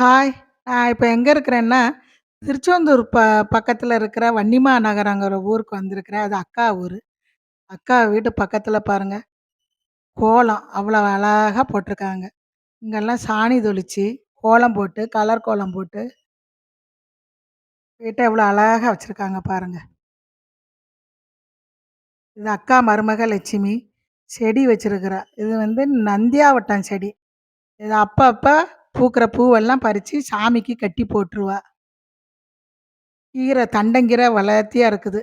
Hi. நான் இப்போ எங்கே இருக்கிறேன்னா, திருச்செந்தூர் ப பக்கத்துல இருக்கிற வன்னிமா நகரங்கிற ஊருக்கு வந்திருக்கிறேன். அது அக்கா ஊரு. அக்கா வீட்டு பக்கத்துல பாருங்க, கோலம் அவ்வளோ அழகா போட்டிருக்காங்க. இங்கெல்லாம் சாணி தொளிச்சு, கோலம் போட்டு, கலர் கோலம் போட்டு வீட்ட எவ்வளோ அழகா வச்சிருக்காங்க பாருங்க. இது அக்கா மருமக லட்சுமி. செடி வச்சிருக்கிறா. இது வந்து நந்தியாவட்டம் செடி. இது அப்பப்ப பூக்கிற பூவெல்லாம் பறித்து சாமிக்கு கட்டி போட்டுருவா. கீரை தண்டங்கீரை வளர்த்தியாக இருக்குது.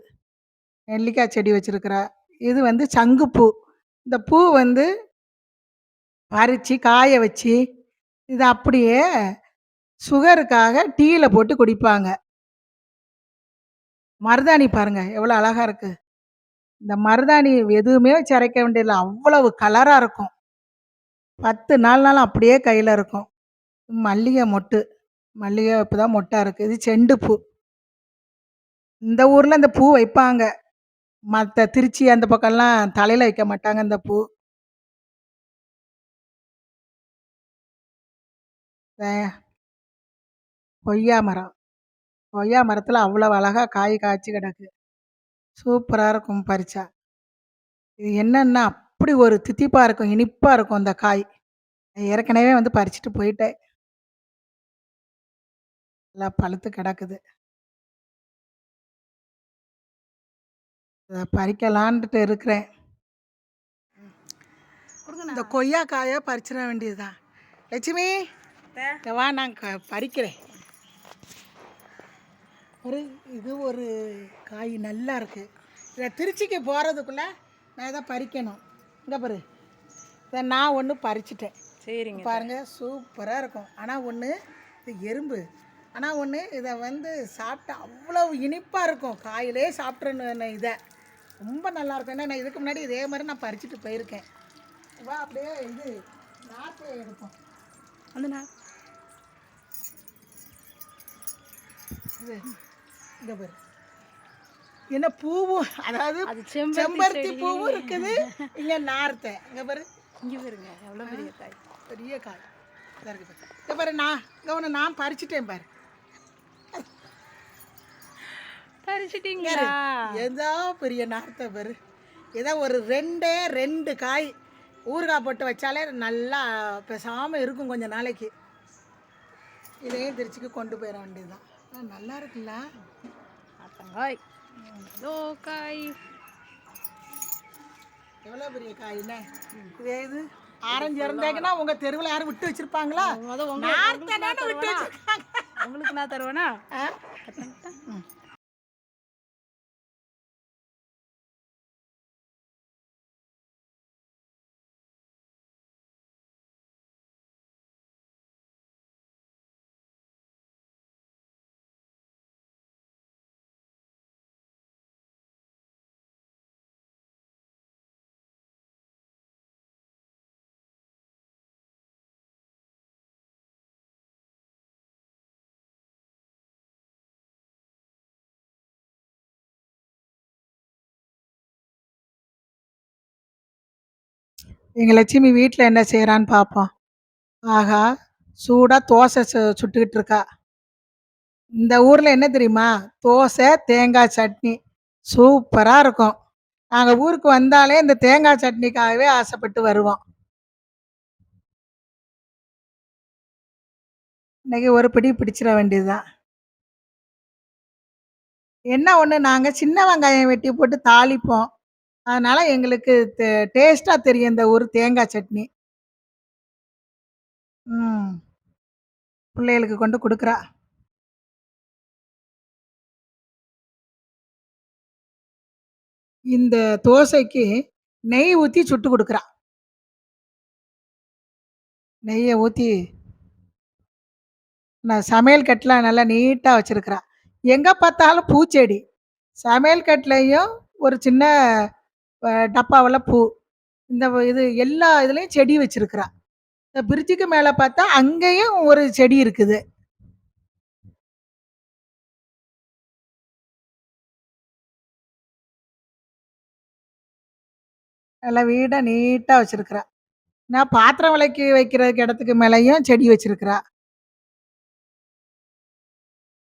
நெல்லிக்காய் செடி வச்சுருக்குறா இது வந்து சங்குப்பூ. இந்த பூ வந்து பறித்து காய வச்சு, இது அப்படியே சுகருக்காக டீயில் போட்டு குடிப்பாங்க. மருதாணி பாருங்க, எவ்வளோ அழகாக இருக்குது இந்த மருதாணி எதுவுமே வச்சு வேண்டியதில்லை அவ்வளவு கலராக இருக்கும். 10 நாள்னாலும் அப்படியே கையில் இருக்கும். மல்லிகை மொட்டு. மல்லிகை இப்பதான் மொட்டா இருக்கு. இது செண்டு பூ. இந்த ஊர்ல இந்த பூ வைப்பாங்க. மற்ற திருச்சி அந்த பக்கம்லாம் தலையில வைக்க மாட்டாங்க இந்த பூ. கொய்யா மரம். கொய்யா மரத்துல அவ்வளவு அழகா காய் காய்ச்சி கிடக்கு. சூப்பரா இருக்கும் பறிச்சா. இது என்னன்னா, அப்படி ஒரு தித்திப்பா இருக்கும். இனிப்பா இருக்கும் அந்த காய். ஏற்கனவே வந்து பறிச்சுட்டு போயிட்டேன். நல்லா பழுத்து கிடக்குது. அத பறிக்கலான்ட்டு இருக்கிறேன். இந்த கொய்யா காய பறிச்சிட வேண்டியதுதான். லட்சுமி இங்க வா நான் க பறிக்கிறேன். ஒரு இது ஒரு காய் நல்லா இருக்கு. இத திருச்சிக்கு போறதுக்குள்ள நான் இத பறிக்கணும். இங்க பாரு. இத நான் ஒண்ணு பறிச்சுட்டேன். சரிங்க. பாருங்க சூப்பரா இருக்கும். ஆனா ஒண்ணு இது எறும்பு. ஆனா ஒண்ணு இத வந்து சாப்பிட்டா அவ்வளவு இனிப்பா இருக்கும். காயிலே சாப்பிட்றணும் இத. ரொம்ப நல்லா இருக்கும். ஏன்னா நான் இதுக்கு முன்னாடி இதே மாரி நான் பறிச்சுட்டு போயிருக்கேன். வா அப்படியே இது நாத்து எடுப்போம். வந்து நான் இது இங்க பாரு. என்ன பூவும் அதாவது அது செம்பருத்தி. பூவும் இருக்குது. இங்க நார்த்தை. இங்க பாரு. இங்க பாருங்க எவ்வளோ பெரிய காய். பெரிய காய். இருக்கு பாரு. இங்க பாரு நான் இங்க ஒண்ணு நான் பறிச்சுட்டேன் பாரு. பறிச்சிட்டீங்களா? ஏதோ பெரிய நார்த்தை பாரு. ஏதோ ஒரு ரெண்டே ரெண்டு காய் ஊறுகாய் போட்டு வச்சாலே நல்லா பேசாம இருக்கும் கொஞ்ச நாளைக்கு. இதையும் திருச்சிக்கு கொண்டு போயிட வேண்டியதுதான். நல்லா இருக்குல்ல? ஆத்தங்காய். இதோ காய். எவ்வளோ பெரிய காய்ண்ணே இதே இது ஆரஞ்சு இறந்தாங்கன்னா உங்க தெருவில் யாரும் விட்டு வச்சிருப்பாங்களா விட்டு? வச்சிருக்காங்க உங்களுக்கு நான் தருவேனா? எங்கள் எங்க லட்சுமி வீட்டில் என்ன செய்கிறான்னு பார்ப்போம் ஆகா சூடாக தோசை சு சுட்டுக்கிட்டு இருக்கா. இந்த ஊரில் என்ன தெரியுமா? தோசை தேங்காய் சட்னி. சூப்பராக இருக்கும். நாங்கள் ஊருக்கு வந்தாலே இந்த தேங்காய் சட்னிக்காகவே ஆசைப்பட்டு வருவோம். இன்னைக்கு ஒரு பிடி பிடிச்சிட வேண்டியதுதான். என்ன ஒன்று நாங்கள் சின்ன வெங்காயம் வெட்டி போட்டு தாளிப்போம். அதனால எங்களுக்கு டேஸ்ட்டாக தெரியும் இந்த ஊர் தேங்காய் சட்னி. ம். பிள்ளைகளுக்கு கொண்டு கொடுக்குறா. இந்த தோசைக்கு நெய் ஊற்றி சுட்டு கொடுக்குறா. நெய்யை ஊற்றி நான் சமையல் கட்டில் நல்லா நீட்டாக வச்சுருக்குறா. எங்கே பார்த்தாலும் பூச்செடி. சமையல் கட்டிலையும் ஒரு சின்ன டப்பாவில் பூ இந்த இது எல்லா இதுலேயும் செடி வச்சுருக்குறா. இந்த பிரிட்ஜுக்கு மேலே பார்த்தா அங்கேயும் ஒரு செடி இருக்குது. நல்லா வீடை நீட்டாக வச்சுருக்குறா. நான் பாத்திரம் விளக்கி வைக்கிறதுக்கு இடத்துக்கு மேலேயும் செடி வச்சுருக்குறா.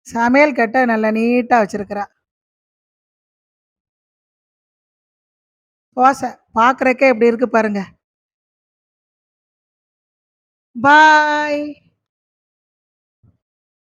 சமையல் கட்ட நல்லா நீட்டாக வச்சுருக்குறா. தோசை பார்க்குறக்கே எப்படி இருக்கு பாருங்க. பாய்.